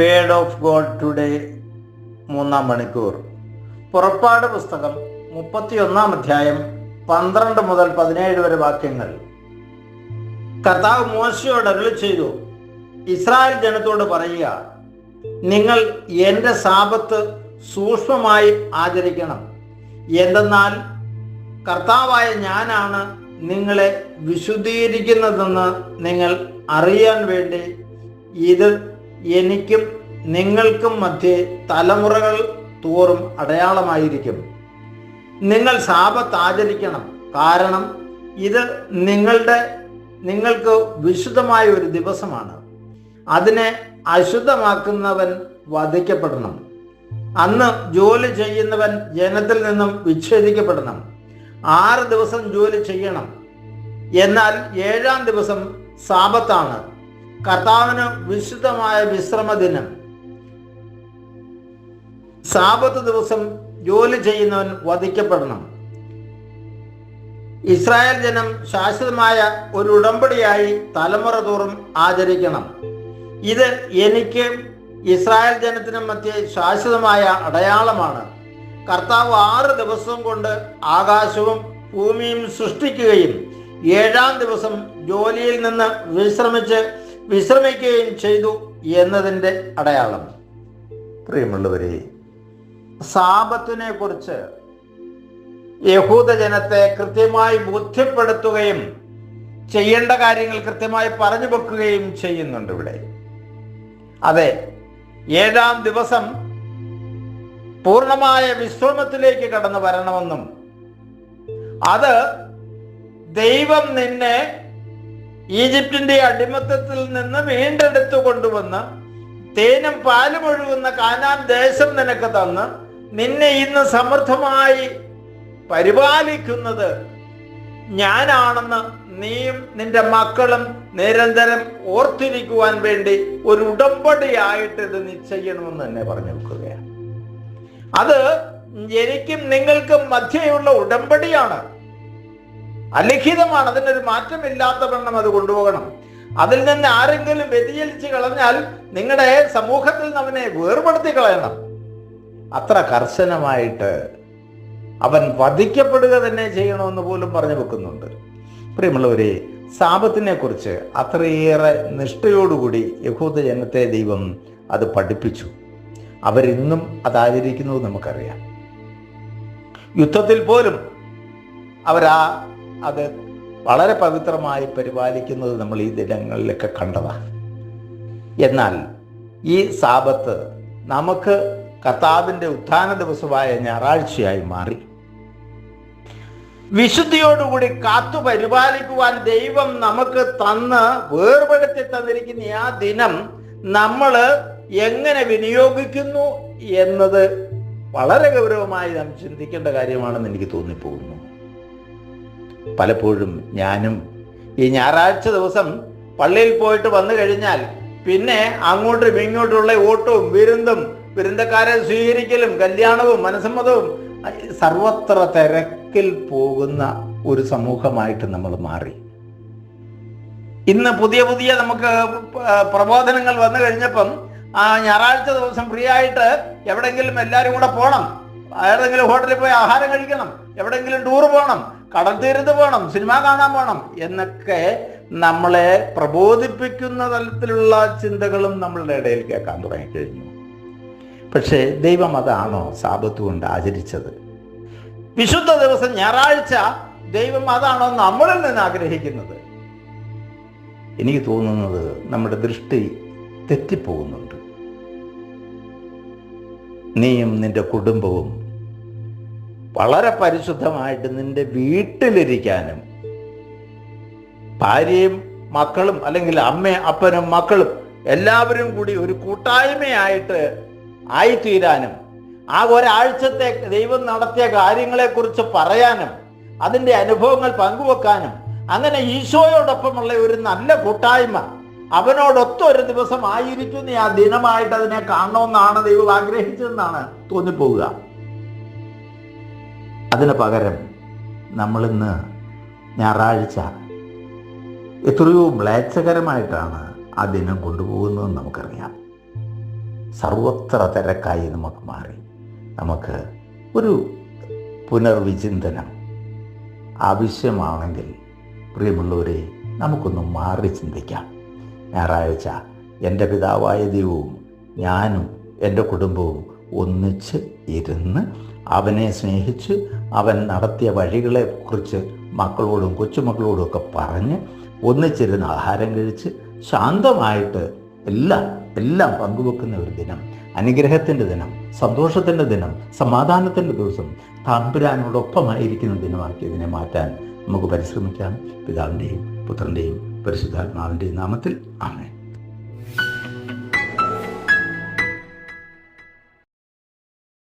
Word of God today മൂന്നാം മണിക്കൂർ. പുറപ്പാട് പുസ്തകം മുപ്പത്തിയൊന്നാം അധ്യായം പന്ത്രണ്ട് മുതൽ പതിനേഴ് വരെ വാക്യങ്ങൾ. കർത്താവ് മോശയോട് അരുളി ചെയ്തു ഇസ്രായേൽ ജനത്തോട് പറയുക നിങ്ങൾ എന്റെ സാപത്ത് സൂക്ഷ്മമായി ആചരിക്കണം. എന്തെന്നാൽ കർത്താവായ ഞാനാണ് നിങ്ങളെ വിശുദ്ധീകരിക്കുന്നതെന്ന് നിങ്ങൾ അറിയാൻ വേണ്ടി ഇത് എനിക്കും നിങ്ങൾക്കും മധ്യേ തലമുറകൾ തോറും അടയാളമായിരിക്കും. നിങ്ങൾ സാപത്ത് ആചരിക്കണം. കാരണം ഇത് നിങ്ങളുടെ നിങ്ങൾക്ക് വിശുദ്ധമായ ഒരു ദിവസമാണ്. അതിനെ അശുദ്ധമാക്കുന്നവൻ വധിക്കപ്പെടണം. അന്ന് ജോലി ചെയ്യുന്നവൻ ജനത്തിൽ നിന്നും വിച്ഛേദിക്കപ്പെടണം. ആറ് ദിവസം ജോലി ചെയ്യണം. എന്നാൽ ഏഴാം ദിവസം സാപത്താണ് കർത്താവിന് വിശുദ്ധമായ വിശ്രമ ദിനം. സാപത്ത് ദിവസം ജോലി ചെയ്യുന്നവൻ വധിക്കപ്പെടണം. ഇസ്രായേൽ ജനം ശാശ്വതമായ ഒരു ഉടമ്പടിയായി തലമുറ തോറും ആചരിക്കണം. ഇത് എനിക്ക് ഇസ്രായേൽ ജനത്തിനും മധ്യേ ശാശ്വതമായ അടയാളമാണ്. കർത്താവ് ആറ് ദിവസം കൊണ്ട് ആകാശവും ഭൂമിയും സൃഷ്ടിക്കുകയും ഏഴാം ദിവസം ജോലിയിൽ നിന്ന് വിശ്രമിച്ച് വിശ്രമിക്കുകയും ചെയ്തു എന്നതിന്റെ അടയാളം. പ്രിയമുള്ളവരെ സാപത്തിനെ കുറിച്ച് യഹൂദജനത്തെ കൃത്യമായി ബോധ്യപ്പെടുത്തുകയും ചെയ്യേണ്ട കാര്യങ്ങൾ കൃത്യമായി പറഞ്ഞു വെക്കുകയും ചെയ്യുന്നുണ്ട് ഇവിടെ. അതെ ഏഴാം ദിവസം പൂർണമായ വിശ്രമത്തിലേക്ക് കടന്നു വരണമെന്നും അത് ദൈവം നിന്നെ ഈജിപ്തിന്റെ അടിമത്തത്തിൽ നിന്ന് വീണ്ടെടുത്തു കൊണ്ടുവന്ന് തേനും പാലും ഒഴുകുന്ന കാനാൻ ദേശം നിനക്ക് തന്ന് നിന്നെ ഇന്ന് സമൃദ്ധമായി പരിപാലിക്കുന്നത് ഞാനാണെന്ന് നീയും നിന്റെ മക്കളും നിരന്തരം ഓർത്തിരിക്കുവാൻ വേണ്ടി ഒരു ഉടമ്പടിയായിട്ട് ഇത് നിശ്ചയിക്കണമെന്ന് തന്നെ പറഞ്ഞു വെക്കുകയാണ് അത് എനിക്കും നിങ്ങൾക്കും മധ്യയുള്ള ഉടമ്പടിയാണ്. അലിഖിതമാണ് അതിനൊരു മാറ്റമില്ലാത്ത വണ്ണം അത് കൊണ്ടുപോകണം. അതിൽ നിന്ന് ആരെങ്കിലും വ്യതിചലിച്ച് കളഞ്ഞാൽ നിങ്ങളുടെ സമൂഹത്തിൽ നിന്ന് അവനെ വേർപെടുത്തി കളയണം. അത്ര കർശനമായിട്ട് അവൻ വധിക്കപ്പെടുക തന്നെ ചെയ്യണമെന്ന് പോലും പറഞ്ഞു വെക്കുന്നുണ്ട്. പ്രിയമുള്ളവരെ സാപത്തിനെ കുറിച്ച് അത്രയേറെ നിഷ്ഠയോടുകൂടി യഹൂദ ജനത്തെ ദൈവം അത് പഠിപ്പിച്ചു. അവരിന്നും അത് ആചരിക്കുന്നത് നമുക്കറിയാം. യുദ്ധത്തിൽ പോലും അവരാ അത് വളരെ പവിത്രമായി പരിപാലിക്കുന്നത് നമ്മൾ ഈ ദിനങ്ങളിലൊക്കെ കണ്ടതാണ്. എന്നാൽ ഈ സാപത്ത് നമുക്ക് കർത്താവിന്റെ ഉത്ഥാന ദിവസമായ ഞായറാഴ്ചയായി മാറി. വിശുദ്ധിയോടുകൂടി കാത്തു പരിപാലിക്കുവാൻ ദൈവം നമുക്ക് തന്ന് വേർപെടുത്തി തന്നിരിക്കുന്ന ആ ദിനം നമ്മൾ എങ്ങനെ വിനിയോഗിക്കുന്നു എന്നത് വളരെ ഗൗരവമായി നാം ചിന്തിക്കേണ്ട കാര്യമാണെന്ന് എനിക്ക് തോന്നിപ്പോകുന്നു. പലപ്പോഴും ഞാനും ഈ ഞായറാഴ്ച ദിവസം പള്ളിയിൽ പോയിട്ട് വന്നു കഴിഞ്ഞാൽ പിന്നെ അങ്ങോട്ടും ഇങ്ങോട്ടുമുള്ള ഓട്ടവും വിരുന്നും വിരുന്നക്കാരെ സ്വീകരിക്കലും കല്യാണവും മനസ്സമ്മതവും സർവത്ര തിരക്കിൽ പോകുന്ന ഒരു സമൂഹമായിട്ട് നമ്മൾ മാറി. ഇന്ന് പുതിയ പുതിയ നമുക്ക് പ്രബോധനങ്ങൾ വന്നു കഴിഞ്ഞപ്പം ആ ഞായറാഴ്ച ദിവസം ഫ്രീ ആയിട്ട് എവിടെങ്കിലും എല്ലാവരും കൂടെ പോകണം ഏതെങ്കിലും ഹോട്ടലിൽ പോയി ആഹാരം കഴിക്കണം. എവിടെങ്കിലും ടൂർ പോകണം കടൽ തീരത്ത് പോകണം സിനിമ കാണാൻ പോകണം എന്നൊക്കെ നമ്മളെ പ്രബോധിപ്പിക്കുന്ന തലത്തിലുള്ള ചിന്തകളും നമ്മളുടെ ഇടയിൽ കേൾക്കാൻ തുടങ്ങിക്കഴിഞ്ഞു പക്ഷേ ദൈവം അതാണോ സാപത്ത് കൊണ്ട് ആചരിച്ചത്? വിശുദ്ധ ദിവസം ഞായറാഴ്ച ദൈവം അതാണോ നമ്മളിൽ നിന്ന് ആഗ്രഹിക്കുന്നത്? എനിക്ക് തോന്നുന്നത് നമ്മുടെ ദൃഷ്ടി തെറ്റിപ്പോകുന്നുണ്ട്. നീയും നിന്റെ കുടുംബവും വളരെ പരിശുദ്ധമായിട്ട് നിന്റെ വീട്ടിലിരിക്കാനും ഭാര്യയും മക്കളും അല്ലെങ്കിൽ അമ്മയും അപ്പനും മക്കളും എല്ലാവരും കൂടി ഒരു കൂട്ടായ്മയായിട്ട് ആയിത്തീരാനും ആ ഒരാഴ്ചത്തെ ദൈവം നടത്തിയ കാര്യങ്ങളെക്കുറിച്ച് പറയാനും അതിന്റെ അനുഭവങ്ങൾ പങ്കുവെക്കാനും അങ്ങനെ ഈശോയോടൊപ്പമുള്ള ഒരു നല്ല കൂട്ടായ്മ അവനോടൊത്ത ഒരു ദിവസം ആയിരിക്കുന്ന ആ ദിനമായിട്ട് അതിനെ കാണണമെന്നാണ് ദൈവം ആഗ്രഹിച്ചതെന്നാണ് തോന്നിപ്പോവുക. അതിന് പകരം നമ്മളിന്ന് ഞായറാഴ്ച എത്രയോ മ്ലേച്ഛകരമായിട്ടാണ് ആ ദിനം കൊണ്ടുപോകുന്നതെന്ന് നമുക്കറിയാം. സർവത്ര തിരക്കായി നമുക്ക് മാറി. നമുക്ക് ഒരു പുനർവിചിന്തനം ആവശ്യമാണെങ്കിൽ പ്രിയമുള്ളവരെ നമുക്കൊന്ന് മാറി ചിന്തിക്കാം. ഞായറാഴ്ച എന്റെ പിതാവായ ദൈവവും ഞാനും എന്റെ കുടുംബവും ഒന്നിച്ച് ഇരുന്ന് അവനെ സ്നേഹിച്ച് അവൻ നടത്തിയ വഴികളെക്കുറിച്ച് മക്കളോടും കൊച്ചുമക്കളോടും ഒക്കെ പറഞ്ഞ് ഒന്നിച്ചിരുന്ന് ആഹാരം കഴിച്ച് ശാന്തമായിട്ട് എല്ലാം എല്ലാം പങ്കുവെക്കുന്ന ഒരു ദിനം. അനുഗ്രഹത്തിന്റെ ദിനം സന്തോഷത്തിന്റെ ദിനം സമാധാനത്തിന്റെ ദിവസം താമ്പുരാനോടൊപ്പമായിരിക്കുന്ന ദിനമാക്കി ഇതിനെ മാറ്റാൻ നമുക്ക് പരിശ്രമിക്കാം. പിതാവിന്റെയും പുത്രന്റെയും പരിശുദ്ധാത്മാവിന്റെയും നാമത്തിൽ ആമേൻ.